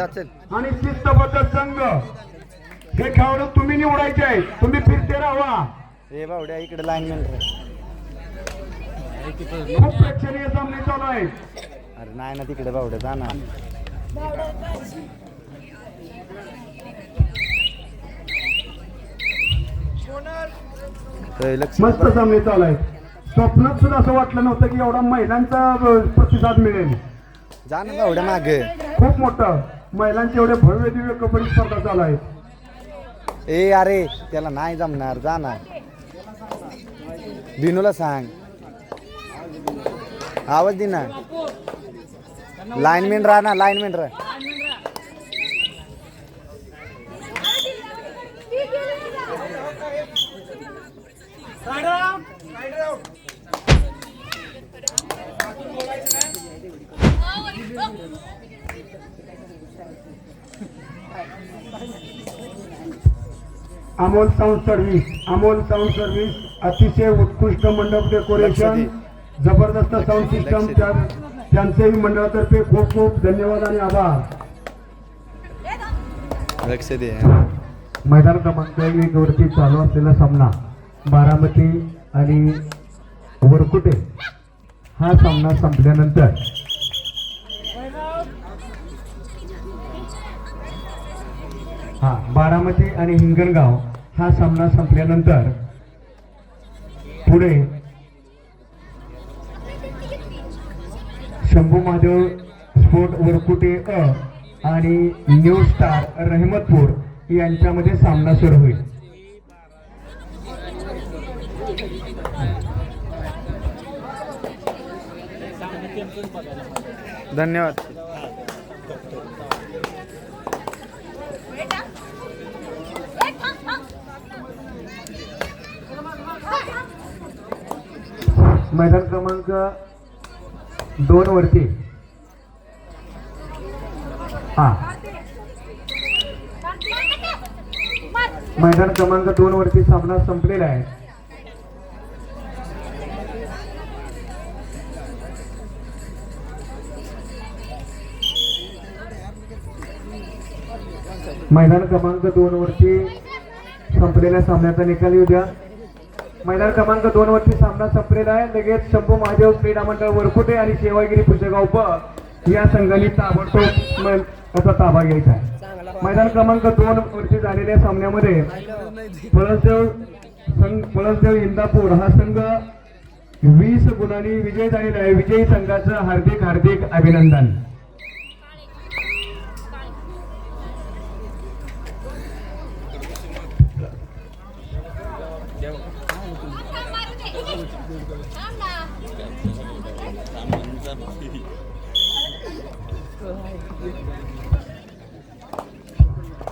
आणि शिस्तबद्ध संघ. हे खेळाडू तुम्ही निवडायचे आहे तुम्ही फिरते राहा. ए बावड्या इकडे लाईन खूप प्रेक्षणीय सामने चालू आहे अरे नाही ना तिकडे बावड्या जा ना. मस्त सामने चालू आहे स्वप्नात सुद्धा असं वाटलं नव्हतं की एवढा महिलांचा प्रतिसाद मिळेल. जा ना बावड्या माग. खूप मोठं. महिलांचे एवढे भव्य दिव्य कबड्डी स्पर्धा चालू आहे. ए अरे त्याला नाही जमणार जा ना बिनूला सांग. आवाज दे ना. लाईनमेन राहा. ना लाईनमेन राहा Amol sound service Amol sound service अतिशय उत्कृष्ट मंडप डेकोरेशन जबरदस्त साऊंड सिस्टम त्या त्यांचेही मंडळातर्फे खूप खूप धन्यवाद आणि आभार. लक्ष दे मैदान क्रमांक एक वरती चालू असलेला सामना बारामती आणि वरकुटे. हा सामना संपल्यानंतर हा बारामती आणि हिंगणगाव हा सामना संपल्यानंतर पुढे शंभू महादेव स्पोर्ट वरकुटे अ आणि न्यू स्टार रहमतपूर यांच्यामध्ये सामना सुरू होईल. धन्यवाद. मैदान क्रमांक दोन वरती. हा. मैदान क्रमांक दोन वरती सामना संपलेला आहे. मैदान क्रमांक दोन वरती संपलेल्या सामन्याचा निकाल येऊ द्या. मैदान क्रमांक दोन वरती सामना संपलेला आहे. लगेच शंभू महादेव क्रीडा मंडळ वरकुटे आणि सेवागिरी पुसेगाव प या संघांनी ताबडतोब याचा ताबा घ्यायचा आहे. मैदान क्रमांक दोन वरती झालेल्या सामन्यामध्ये पळसदेव संघ पळसदेव इंदापूर हा संघ वीस गुणांनी विजय झालेला आहे. विजयी संघाचं हार्दिक हार्दिक अभिनंदन.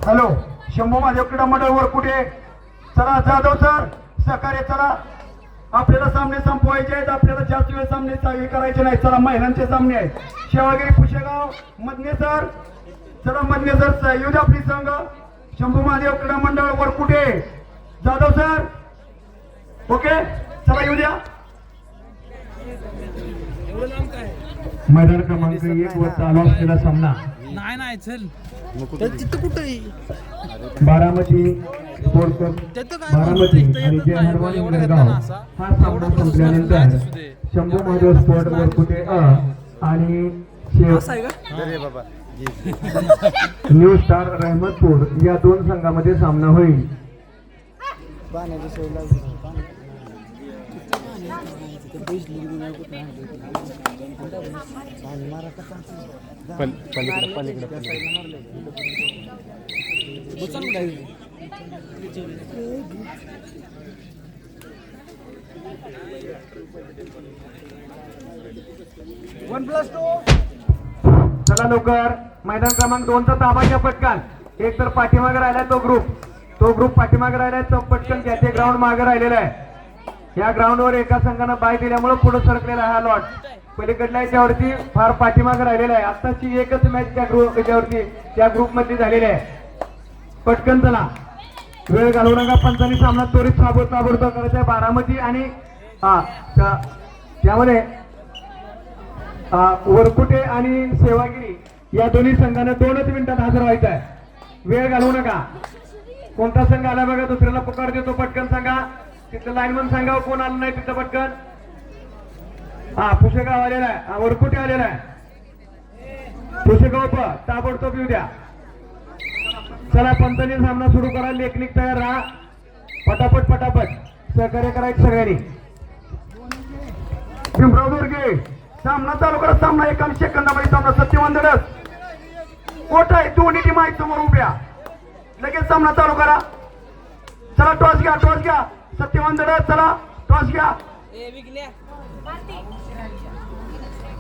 हॅलो शंभू महादेव क्रीडा मंडळ वर कुठे? चला जाधव सर सकाळी चला. आपल्याला सामने संपवायचे आहेत आपल्याला जास्त वेळ सामने हे करायचे नाही चला महिलांचे सामने आहेत. शेवागिरी पुशेगाव मधने सर. चला मधने सर स- येऊ द्या आपली संघ. शंभू महादेव क्रीडा मंडळ Varkute? Jadhav sir. Okay? चला येऊ द्या. मैदान क्रमांक एक वर चालू असलेला सामना. नाही नाही चल. कुठे तिथं कुठे बारामती बारामती? आणि जय असा. हा सामना संपल्यानंतर शंभू महादेव स्पोर्ट वरकुटे अ आणि न्यू स्टार रहमतपूर या दोन संघामध्ये सामना होईल. पाण्याची सोय लागली पलीकडे पलीकडे वन प्लस टू चला लवकर. मैदान क्रमांक दोनचा ताबा घ्या पटकन. एक तर पाठीमागे राहिलाय तो ग्रुप तो ग्रुप पाठीमागे राहिलाय तो पटकन घ्या. ते ग्राउंड मागे राहिलेला आहे. या ग्राउंडवर एका संघानं बाय दिल्यामुळे पुढे सरकलेला आहे हा लॉट पलीकडल्या याच्यावरती फार पाठीमाग राहिलेला आहे. आत्ताची एकच मॅच त्या ग्रुप याच्यावरती त्या ग्रुपमध्ये झालेली आहे. पटकन चला. वेळ घालवू नका पंचांनी सामना त्वरित ताबड ताबडतोब करायचा आहे. बारामती आणि हा त्यामध्ये वरकुटे आणि सेवागिरी या दोन्ही संघानं दोनच मिनिटात हजर व्हायचं आहे. वेळ घालवू नका. कोणता संघ आला बघा दुसऱ्याला पुकार देतो. पटकन सांगा. तिथं लाईनमन सांगावं कोण आलं नाही तिथं पटकन? हा पुशेगाव आलेला आहे. हा वरकुटे आलेला आहे. पुशेगाव प ताबडतोब येऊ द्या. चला पंतनी सामना सुरू करा. लेखनिक तयार राहा. पटापट पटापट. सहकार्य करायचं सगळ्यांनी. भीमराव दुर्गे. सामना चालू करा. सामना एका सेकंदामध्ये सामना सत्यवान धडक. कोट आहे. दोन्ही टीम आहेत समोर उभ्या. लगेच सामना चालू करा. चला टॉस घ्या टॉस घ्या. सत्यवान धडक चला टॉस घ्या.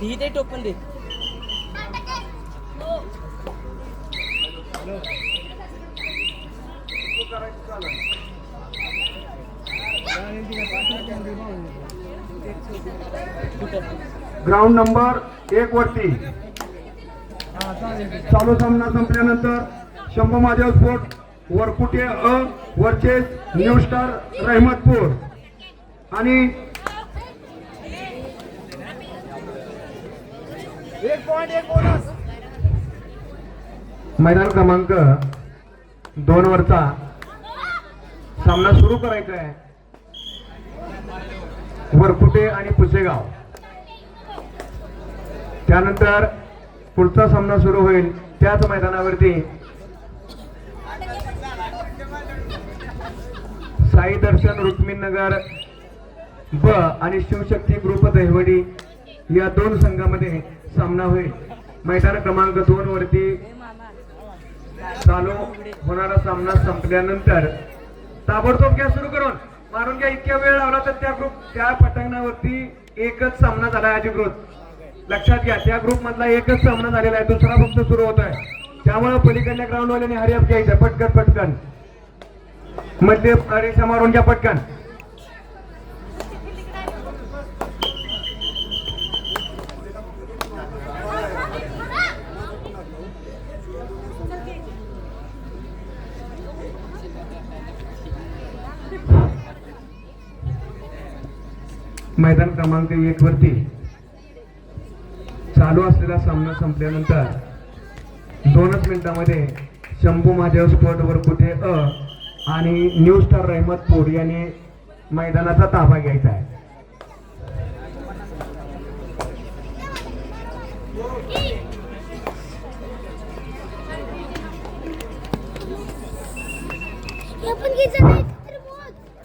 ती टोपण दे. ग्राउंड नंबर एक वरती. चालू सामना संपल्यानंतर Shambhu Mahadev sport Varkute A versus new star Rahimatpur. आणि मैदान क्रमांक दोन वरचा सामना सुरू करायचा आहे. वरकुटे आणि पुसेगाव त्यानंतर पुढचा सामना सुरू होईल. त्याच मैदानावरती साई दर्शन रुक्मिणनगर ब आणि शिवशक्ती ग्रुप दहिवडी या दोन संघामध्ये सामना होईल. मैदान क्रमांक दोन वरती चालू होणारा सामना संपल्यानंतर ताबडतोब घ्या सुरू करून. मारून घ्या इतक्या वेळ लावला तर त्या ग्रुप त्या पटांगणावरती एकच सामना झाला आहे अधिकृत. लक्षात घ्या त्या ग्रुप मधला एकच सामना झालेला आहे. दुसरा फक्त सुरू होत आहे त्यामुळे पलीकडल्या ग्राउंड वाल्याने हरिअप घ्यायचा पटकन पटकन. मध्ये रेषा मारून घ्या पटकन. मैदान क्रमांक एक वरती चालू असलेला सामना संपल्यानंतर दोनच मिनिटांमध्ये शंभू महादेव स्पोर्ट वर कुठे? अ आणि न्यू स्टार रहमतपूर यांनी मैदानाचा ताबा घ्यायचा आहे.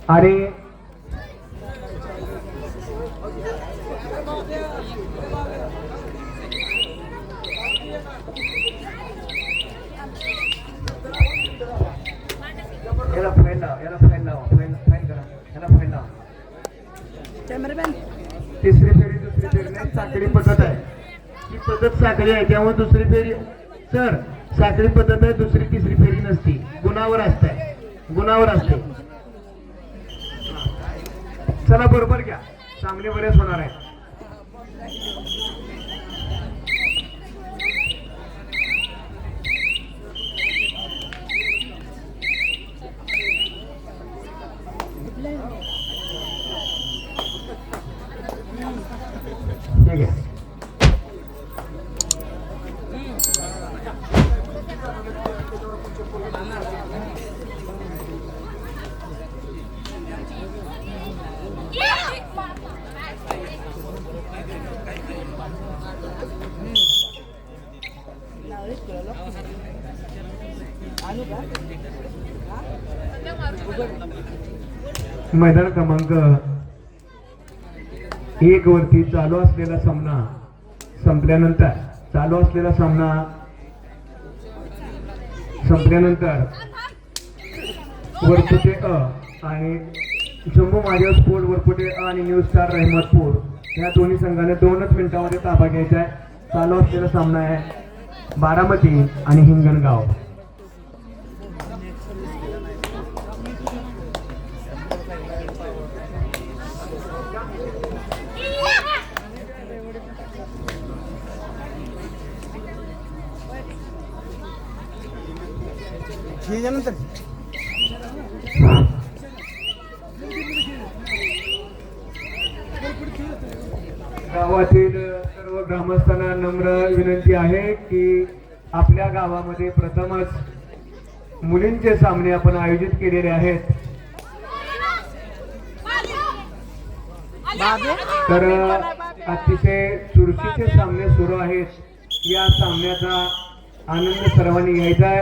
हे तिसरी फेरी दुसरी फेरी. नाही साखळी पद्धत आहे. ही पद्धत साखळी आहे त्यामुळे दुसरी फेरी सर साखळी पद्धत आहे दुसरी तिसरी फेरी नसती. गुणावर असते. गुणावर असते. चला बरोबर घ्या. चांगले बरेच होणार आहे ठीक आहे मैदान क्रमांक एक वरती चालू असलेला सामना संपल्यानंतर चालू असलेला सामना संपल्यानंतर वरपुटे अ आणि जम्मू मारिओ स्पोर्ट वरपुटे अ आणि न्यू स्टार रहमतपूर या दोन्ही संघाने दोनच मिनिटांमध्ये ताबा घ्यायचा आहे. चालू असलेला सामना आहे बारामती आणि हिंगणगाव. नंतर गावातील सर्व ग्रामस्थांना नम्र विनंती आहे की आपल्या गावामध्ये प्रथमच मुलींचे सामने आपण आयोजित केलेले आहेत. तर अतिशय चुरशीचे सामने सुरू आहेत. या सामन्याचा आनंद सर्वांनी घ्यायचा आहे.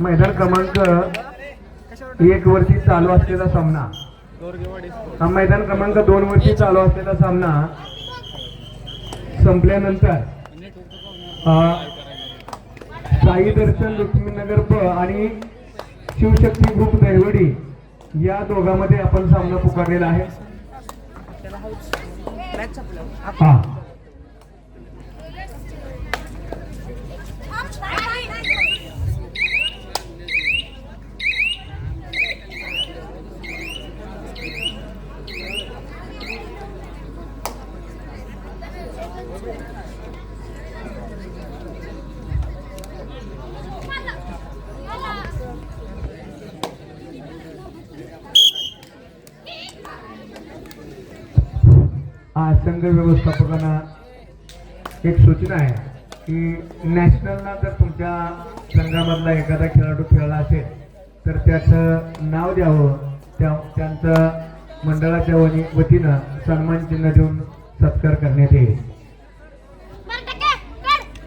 मैदान क्रमांक एक वरती चालू असलेला सामना. हा मैदान क्रमांक दोन वरती चालू असलेला सामना संपल्यानंतर साई दर्शन लक्ष्मीनगर प आणि शिवशक्ती ग्रुप दैवडी या दोघांमध्ये आपण सामना पुकारलेला आहे. हा हा संघ व्यवस्थापकांना एक सूचना आहे की नॅशनलला जर तुमच्या संघामधला एखादा खेळाडू खेळला असेल तर त्याचं नाव द्यावं. त्या त्यांचं मंडळाच्या वनी वतीनं सन्मान चिन्ह देऊन सत्कार करण्यात येईल.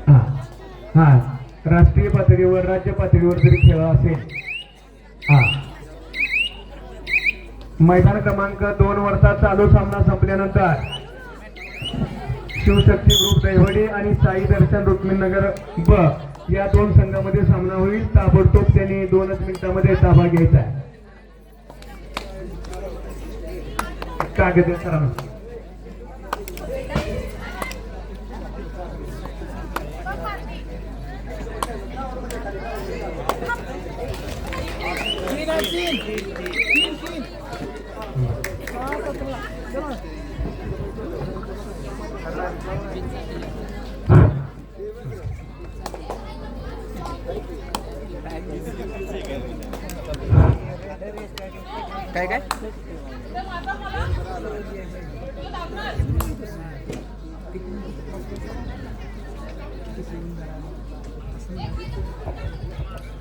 हा. हा. राष्ट्रीय पातळीवर राज्य पातळीवर जरी खेळ असेल हा. मैदान क्रमांक दोन वरचा चालू सामना संपल्यानंतर शिवशक्ती ग्रुप दैवडे आणि साई दर्शन रुक्मिणनगर ब या दोन संघामध्ये सामना होईल. ताबडतोब त्यांनी दोनच मिनिटांमध्ये ताबा घ्यायचा आहे. कागद सरांना. काय काय?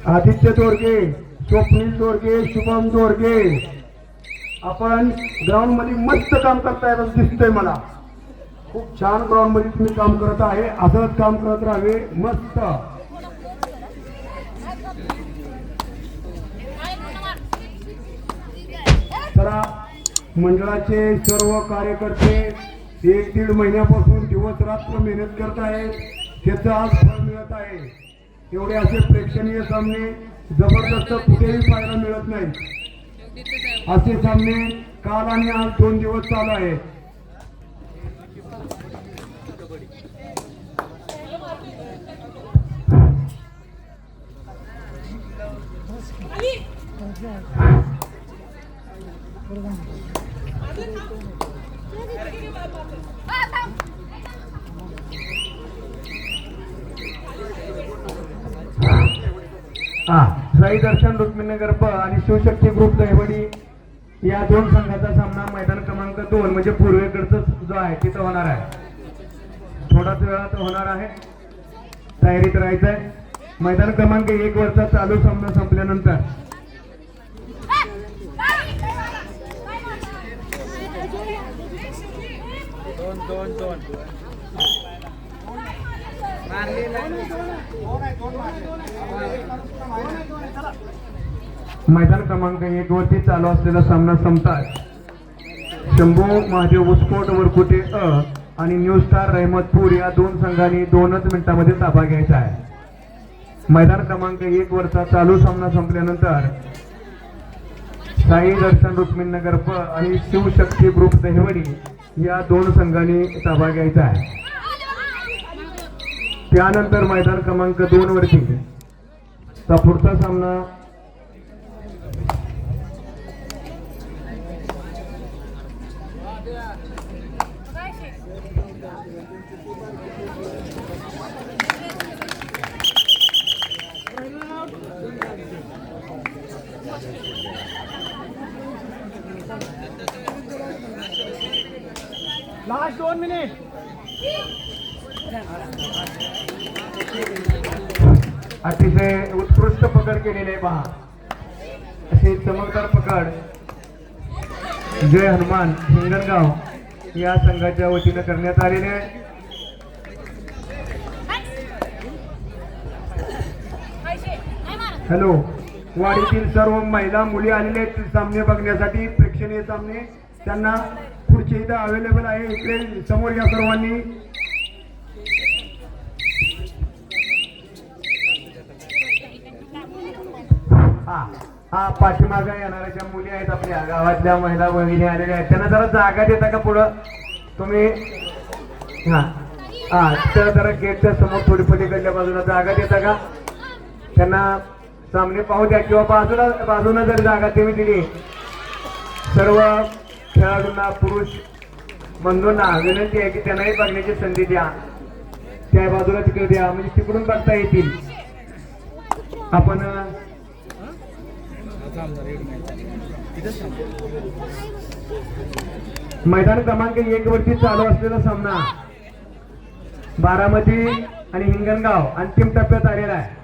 आदित्य दोरगे स्वप्नील दोरगे शुभम दोरगे. आपण ग्राउंडमध्ये मस्त काम करताय असं दिसतंय मला. खूप छान ग्राउंडमध्ये तुम्ही काम करत आहे. असंच काम करत राहावे. मस्त. मंडळाचे सर्व कार्यकर्ते एक दीड महिन्यापासून दिवस रात्र मेहनत करत आहेत. त्याचं आज फळ मिळत आहे. एवढे असे प्रेक्षणीय सामने जबरदस्त कुठेही पाहायला मिळत नाही असे सामने काल आणि आज दोन दिवस चालू आहेत हा साई दर्शन रुक्मिणीनगर प आणि शिवशक्ती ग्रुप दहिवडी या दोन संघाचा सामना मैदान क्रमांक दोन म्हणजे पूर्वेकडचा जो आहे तिथं होणार आहे. थोडाच वेळात होणार आहे. तयारीत राहायचं आहे मैदान क्रमांक एक वरचा चालू सामना संपल्यानंतर. दोन दोन. मैदान क्रमांक एक वरती चालू असलेला सामना संपतात शंभू महादेव उस्फोट वरकुटे अ आणि न्यू स्टार रहमतपूर या दोन संघांनी दोनच मिनिटांमध्ये ताबा घ्यायचा आहे. मैदान क्रमांक एक वरचा चालू सामना संपल्यानंतर साई दर्शन रुक्मिणनगर प आणि शिवशक्ती ग्रुप दहिवडी या दोन संघांनी सहभाग घ्यायचा आहे. त्यानंतर मैदान क्रमांक दोन वरती. चा पुढचा सामना लास्ट दोन मिनिट. अतिशय उत्कृष्ट पकड केलेली आहे पहा. अशी चमकदार पकड. जय हनुमान हिंगणगाव. या संघाच्या वतीनं करण्यात आलेले आहे. हॅलो वाडीतील सर्व महिला मुली आलेल्या आहेत. सामने बघण्यासाठी प्रेक्षणीय सामने. त्यांना खुर्ची इथं अवेलेबल आहे इकडे समोर या सर्वांनी. हा हा पाठीमागा येणाऱ्या ज्या मुली आहेत आपल्या गावातल्या महिला भगिनी आलेल्या आहेत त्यांना जरा जागा देता का पुढं? तुम्ही? हा हा तर जरा गेटच्या समोर थोडी पलीकडल्या बाजूला जागा देता का? त्यांना सामने पाहू द्या किंवा बाजूला बाजूला जर जागा तुम्ही दिली सर्व खेळाडूंना पुरुष बंधूंना विनंती आहे की त्यांनाही बघण्याची संधी द्या. त्या बाजूला तिकडे द्या. म्हणजे तिकडून बघता येतील. आपण मैदान क्रमांक एक वरती चालू असलेला सामना. बारामती आणि हिंगणगाव अंतिम टप्प्यात आलेला आहे.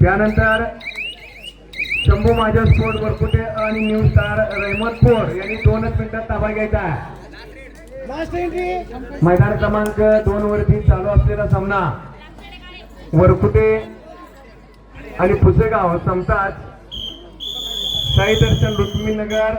त्यानंतर शंभू माझा स्पोर्ट वरकुटे आणि न्यू स्टार रहमतपूर यांनी दोनच मिनिटात ताबा घ्यायचा. मैदान क्रमांक दोन वरती चालू असलेला सामना. वरकुटे आणि पुसेगाव समताच साई दर्शन रुक्मिणीनगर.